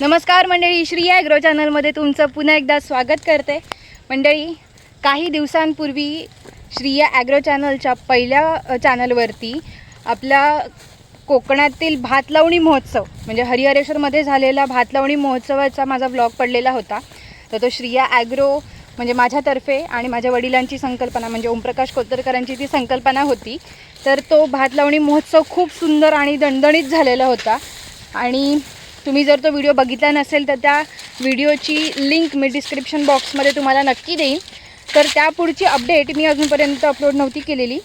नमस्कार मंडळी श्री ॲग्रो चॅनलमध्ये तुमचं पुन्हा एकदा स्वागत करते. मंडळी काही दिवसांपूर्वी श्रिया ॲग्रो चॅनलच्या पहिल्या चॅनलवरती आपल्या कोकणातील भात लावणी महोत्सव म्हणजे हरिहरेश्वरमध्ये झालेला भात लावणी महोत्सवाचा माझा ब्लॉग पडलेला होता. तर तो श्रिया ॲग्रो म्हणजे माझ्यातर्फे आणि माझ्या वडिलांची संकल्पना म्हणजे ओमप्रकाश कोतरकरांची ती संकल्पना होती. तर तो भात लावणी महोत्सव खूप सुंदर आणि दणदणीत झालेला होता. आणि तुम्ही जर तो व्हिडिओ बघितला नसेल तर त्या व्हिडिओची लिंक मी डिस्क्रिप्शन बॉक्समध्ये तुम्हाला नक्की देईन. तर त्या पुढची अपडेट मी अजूनपर्यंत अपलोड नव्हती केलेली.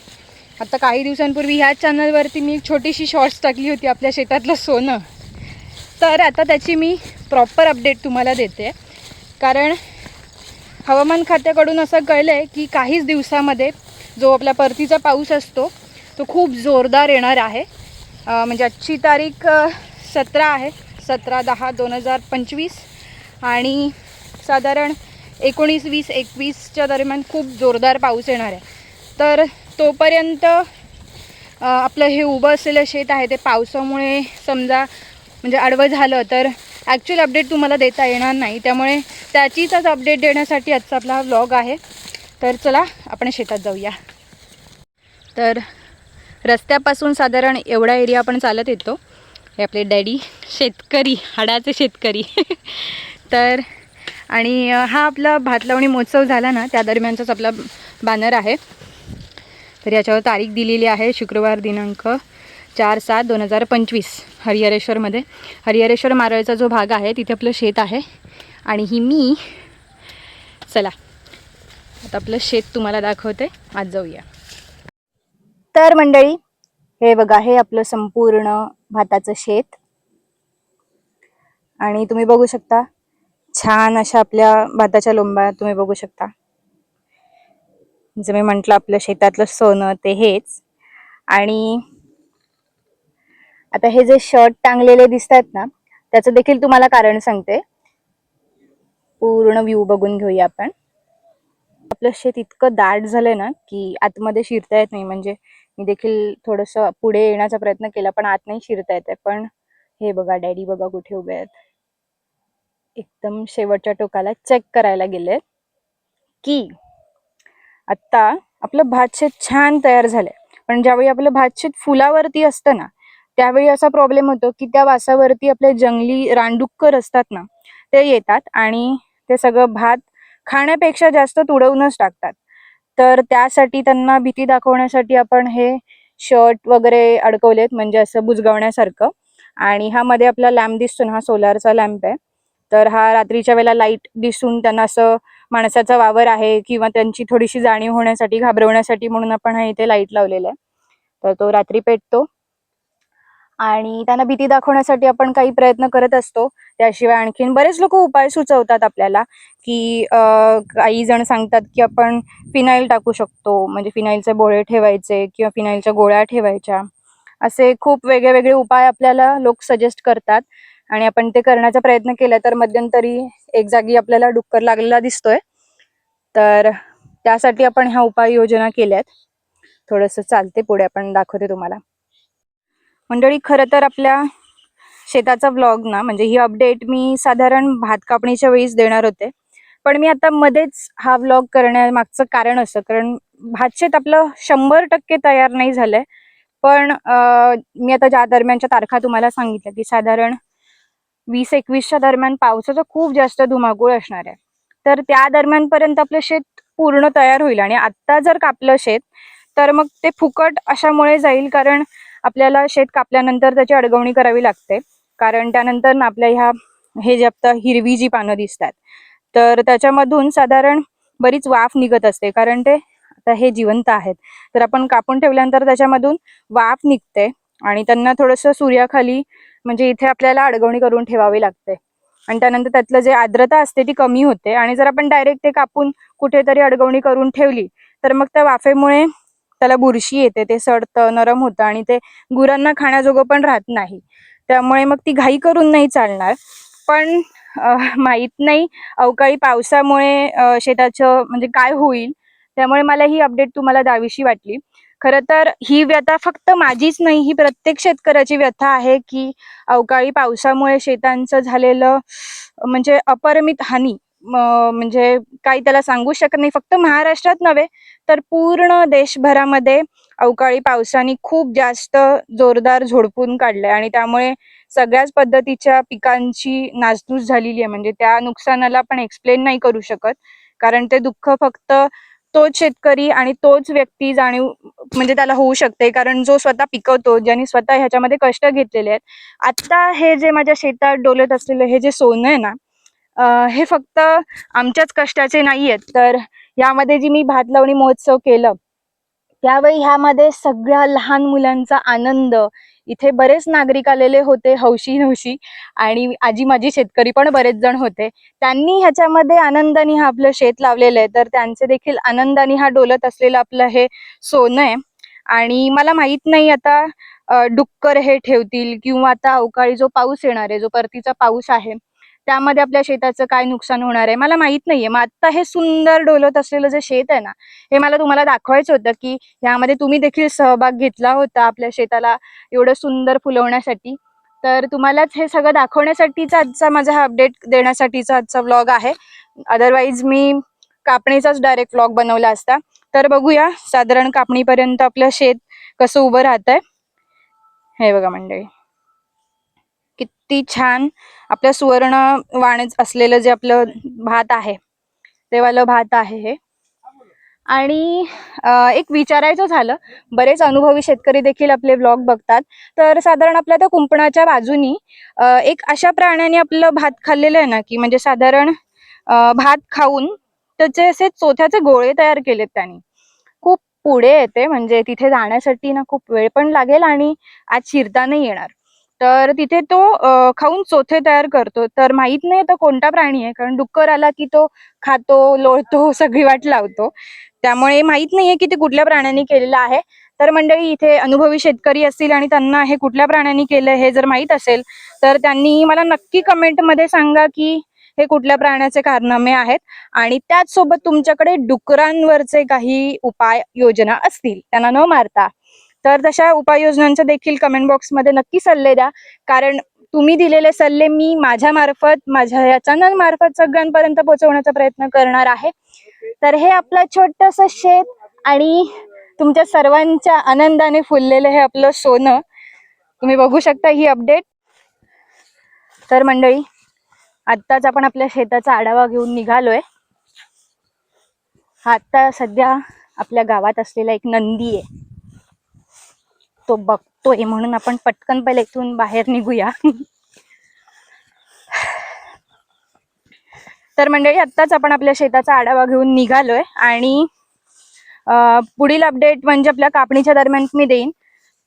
आता काही दिवसांपूर्वी ह्याच चॅनलवरती मी एक छोटीशी शॉर्ट्स टाकली होती आपल्या शेतातलं सोनं. तर आता त्याची मी प्रॉपर अपडेट तुम्हाला देते. कारण हवामान खात्याकडून असं कळलं आहे की काहीच दिवसामध्ये जो आपला परतीचा पाऊस असतो तो खूप जोरदार येणार आहे. म्हणजे आजची तारीख सतरा आहे. सतरा दहा दोन हजार पंचवीस आणि साधारण एकोणीस वीस एकवीसच्या दरम्यान खूप जोरदार पाऊस येणार आहे. तर तोपर्यंत आपलं हे उभं असलेलं शेत आहे ते पावसामुळे समजा म्हणजे आडवं झालं तर ॲक्च्युअल अपडेट तुम्हाला देता येणार नाही. त्यामुळे त्याचीच आज अपडेट देण्यासाठी आजचा आपला हा व्लॉग आहे. तर चला आपण शेतात जाऊया. तर रस्त्यापासून साधारण एवढा एरिया आपण चालत येतो. हे आपले डॅडी शेतकरी हाडाचे शेतकरी. तर आणि हा आपला भात लावणी महोत्सव झाला ना त्या दरम्यानचाच आपला बॅनर आहे. तर याच्यावर तारीख दिलेली आहे शुक्रवार दिनांक चार सात दोन हजार पंचवीस हरिहरेश्वरमध्ये. हरिहरेश्वर मारळचा जो भाग आहे तिथे आपलं शेत आहे. आणि ही मी चला आता आपलं शेत तुम्हाला दाखवते. आज जाऊया. तर मंडळी हे बघा हे आपलं संपूर्ण भाताचं शेत. आणि तुम्ही बघू शकता छान अशा आपल्या भाताच्या लोंबा तुम्ही बघू शकता. जर मी म्हटलं आपलं शेतातलं सोनं ते हेच. आणि आता हे जे शर्ट टांगलेले दिसतात ना त्याचं देखील तुम्हाला कारण सांगते. पूर्ण व्ह्यू बघून घेऊया आपण. आपलं शेत इतकं दाट झालंय ना की आतमध्ये शिरता येत नाही. म्हणजे मी देखील थोडस पुढे येण्याचा प्रयत्न केला पण आत नाही शिरता येत पण हे बघा डॅडी बघा कुठे उभे आहेत. एकदम शेवटच्या टोकाला चेक करायला गेले की आत्ता आपलं भातशेत छान तयार झालंय. पण ज्यावेळी आपलं भातशेत फुलावरती असतं ना त्यावेळी असा प्रॉब्लेम होतो की त्या वासावरती आपले जंगली रानडुक्कर असतात ना ते येतात आणि ते सगळं भात खाण्यापेक्षा जास्त तुडवूनच टाकतात. तर त्यासाठी त्यांना भीती दाखवण्यासाठी आपण हे शर्ट वगैरे अडकवलेत म्हणजे असं बुजगावण्यासारखं. आणि हा मध्ये आपला लॅम्प दिसतो ना हा सोलारचा लॅम्प आहे. तर हा रात्रीच्या वेळेला लाइट दिसून त्यांना असं माणसाचा वावर आहे किंवा त्यांची थोडीशी जाणीव होण्यासाठी घाबरवण्यासाठी म्हणून आपण हा इथे लाइट लावलेला आहे. तर तो रात्री पेटतो. आणि त्यांना भीती दाखवण्यासाठी आपण काही प्रयत्न करत असतो. त्याशिवाय आणखीन बरेच लोक उपाय सुचवतात आपल्याला की काही जण सांगतात की आपण फिनाईल टाकू शकतो. म्हणजे फिनाईलचे बोळे ठेवायचे किंवा फिनाईलच्या गोळ्या ठेवायच्या. असे खूप वेगळे वेगळे उपाय आपल्याला लोक सजेस्ट करतात. आणि आपण ते करण्याचा प्रयत्न केला तर मध्यंतरी एक जागी आपल्याला डुक्कर लागलेला दिसतोय. तर त्यासाठी आपण ह्या उपाययोजना केल्यात. थोडंसं चालते पुढे आपण दाखवते तुम्हाला. मंडळी खरं तर आपल्या शेताचा व्लॉग ना म्हणजे ही अपडेट मी साधारण भात कापणीच्या वेळीच देणार होते. पण मी आता मध्येच हा व्लॉग करण्यामागचं कारण असं कारण भातशेत आपलं शंभर टक्के तयार नाही झालंय. पण मी आता ज्या दरम्यानच्या तारखा तुम्हाला सांगितल्या की साधारण वीस एकवीसच्या दरम्यान पावसाचा खूप जास्त धुमाकूळ असणार आहे. तर त्या दरम्यानपर्यंत आपलं शेत पूर्ण तयार होईल. आणि आत्ता जर कापलं शेत तर मग ते फुकट अशामुळे जाईल कारण आपल्याला शेत कापल्यानंतर त्याची अडगवणी करावी लागते. कारण त्यानंतर ना आपल्या ह्या हे जे आता हिरवी जी पानं दिसतात तर त्याच्यामधून साधारण बरीच वाफ निघत असते. कारण ते आता हे जिवंत आहेत. तर आपण कापून ठेवल्यानंतर त्याच्यामधून वाफ निघते आणि त्यांना थोडंसं सूर्याखाली म्हणजे इथे आपल्याला अडगवणी करून ठेवावी लागते. आणि त्यानंतर त्यातलं जे आर्द्रता असते ती कमी होते. आणि जर आपण डायरेक्ट ते कापून कुठेतरी अडगवणी करून ठेवली तर मग त्या वाफेमुळे त्याला बुरशी येते ते सडतं नरम होतं आणि ते गुरांना खाण्याजोगं पण राहत नाही. त्यामुळे मग ती घाई करून नाही चालणार. पण माहीत माहीत नाही अवकाळी पावसामुळे शेताचं म्हणजे काय होईल त्यामुळे मला ही अपडेट तुम्हाला द्यावीशी वाटली. खरं तर ही व्यथा फक्त माझीच नाही ही प्रत्येक शेतकऱ्याची व्यथा आहे की अवकाळी पावसामुळे शेतांचं झालेलं म्हणजे अपरिमित हानी म्हणजे काही त्याला सांगू शकत नाही. फक्त महाराष्ट्रात नव्हे तर पूर्ण देशभरामध्ये अवकाळी पावसाने खूप जास्त जोरदार झोडपून काढलंय. आणि त्यामुळे सगळ्याच पद्धतीच्या पिकांची नासधूस झालेली आहे. म्हणजे त्या नुकसानाला आपण एक्सप्लेन नाही करू शकत. कारण ते दुःख फक्त तोच शेतकरी आणि तोच व्यक्ती जाणीव म्हणजे त्याला होऊ शकते. कारण जो स्वतः पिकवतो ज्यांनी स्वतः ह्याच्यामध्ये कष्ट घेतलेले आहेत. आता हे जे माझ्या शेतात डोलत असलेलं हे जे सोनं आहे ना हे फक्त आमच्याच कष्टाचे नाही आहेत तर यामध्ये जी मी भात लावणी महोत्सव केलं त्यावेळी ह्यामध्ये सगळ्या लहान मुलांचा आनंद इथे बरेच नागरिक आलेले होते हौशी नवशी आणि आजी माझी शेतकरी पण बरेच जण होते. त्यांनी ह्याच्यामध्ये आनंदाने हा आपलं शेत लावलेलं आहे. तर त्यांचे देखील आनंदाने हा डोलत असलेलं आपलं हे सोनं आहे. आणि मला माहीत नाही आता डुक्कर हे ठेवतील किंवा आता अवकाळी जो पाऊस येणार आहे जो परतीचा पाऊस आहे त्यामध्ये आपल्या शेताचं काय नुकसान होणार आहे मला माहीत नाहीये. मग आता हे सुंदर डोलत असलेलं जे शेत आहे ना हे मला तुम्हाला दाखवायचं होतं की यामध्ये तुम्ही देखील सहभाग घेतला होता आपल्या शेताला एवढं सुंदर फुलवण्यासाठी. तर तुम्हालाच हे सगळं दाखवण्यासाठीचा आजचा माझा हा अपडेट देण्यासाठीचा आजचा व्लॉग आहे. अदरवाईज मी कापणीचाच डायरेक्ट व्लॉग बनवला असता. तर बघूया साधारण कापणीपर्यंत आपलं शेत कसं उभं राहत आहे हे बघा मंडळी. किती छान आपलं सुवर्ण वाण असलेलं जे आपलं भात आहे ते वालं भात आहे हे. आणि एक विचारायचं झालं बरेच अनुभवी शेतकरी देखील आपले व्लॉग बघतात. तर साधारण आपल्या त्या कुंपणाच्या बाजूनी एक अशा प्राण्याने आपलं भात खाल्लेलं आहे ना की म्हणजे साधारण भात खाऊन त्याचे असे चोथ्याचे गोळे तयार केलेत त्यांनी. खूप पुढे येते म्हणजे तिथे जाण्यासाठी ना खूप वेळ पण लागेल आणि आज शिरता नाही येणार. तर तिथे तो खाऊन चोथे तयार करतो. तर माहीत नाही आता कोणता प्राणी आहे कारण डुक्कर आला की तो खातो लोळतो सगळी वाट लावतो. त्यामुळे माहीत नाहीये की ते कुठल्या प्राण्याने केलेलं आहे. तर मंडळी इथे अनुभवी शेतकरी असतील आणि त्यांना हे कुठल्या प्राण्याने केलं हे जर माहीत असेल तर त्यांनी मला नक्की कमेंटमध्ये सांगा की हे कुठल्या प्राण्याचे कारनामे आहेत. आणि त्याचसोबत तुमच्याकडे डुकरांवरचे काही उपाय योजना असतील त्यांना न मारता तर तशा उपाययोजनांचे देखील कमेंट बॉक्समध्ये नक्की सल्ले द्या. कारण तुम्ही दिलेले सल्ले मी माझ्या मार्फत माझ्या या चॅनल मार्फत सगळ्यांपर्यंत पोहोचवण्याचा प्रयत्न करणार आहे. तर हे आपलं छोटस शेत आणि तुमच्या सर्वांच्या आनंदाने फुललेलं हे आपलं सोनं. तुम्ही बघू शकता ही अपडेट तर मंडळी आत्ताच आपण आपल्या शेताचा आढावा घेऊन निघालोय. हा आत्ता सध्या आपल्या गावात असलेला एक नंदी आहे. तो बघतोय म्हणून आपण पटकन पहिले इथून बाहेर निघूया. तर मंडळी आत्ताच आपण आपल्या शेताचा आढावा घेऊन निघालोय आणि पुढील अपडेट म्हणजे आपल्या कापणीच्या दरम्यान मी देईन.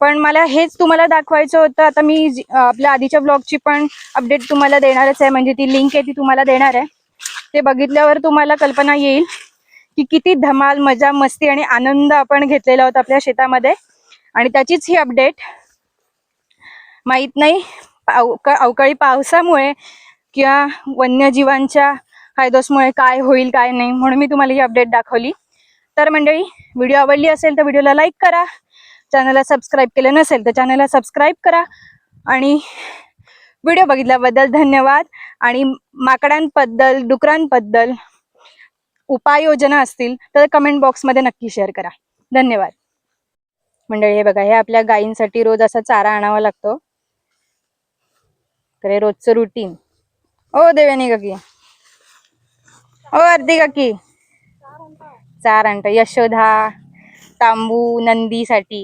पण मला हेच तुम्हाला दाखवायचं होतं. आता मी आपल्या आधीच्या ब्लॉगची पण अपडेट तुम्हाला देणारच आहे. म्हणजे ती लिंक आहे ती तुम्हाला देणार आहे. ते बघितल्यावर तुम्हाला कल्पना येईल की किती धमाल मजा मस्ती आणि आनंद आपण घेतलेला होता आपल्या शेतामध्ये. आणि त्याचीच ही अपडेट माहीत नाही अवका अवकाळी पावसामुळे किंवा वन्यजीवांच्या फायदोसमुळे काय होईल काय नाही म्हणून मी तुम्हाला ही अपडेट दाखवली. तर मंडळी व्हिडिओ आवडली असेल तर व्हिडिओला लाईक करा. चॅनलला सबस्क्राईब केलं नसेल तर चॅनलला सबस्क्राईब करा. आणि व्हिडिओ बघितल्याबद्दल धन्यवाद. आणि माकडांबद्दल डुकरांबद्दल उपाययोजना असतील तर कमेंट बॉक्समध्ये नक्की शेअर करा. धन्यवाद. मंडळी हे बघा हे आपल्या गायींसाठी रोज असा चारा आणावा लागतो. तर हे रोजचं रुटीन ओ देवेनी काकी ओ आरती काकी चार आणतं. यशोधा तांबू नंदीसाठी.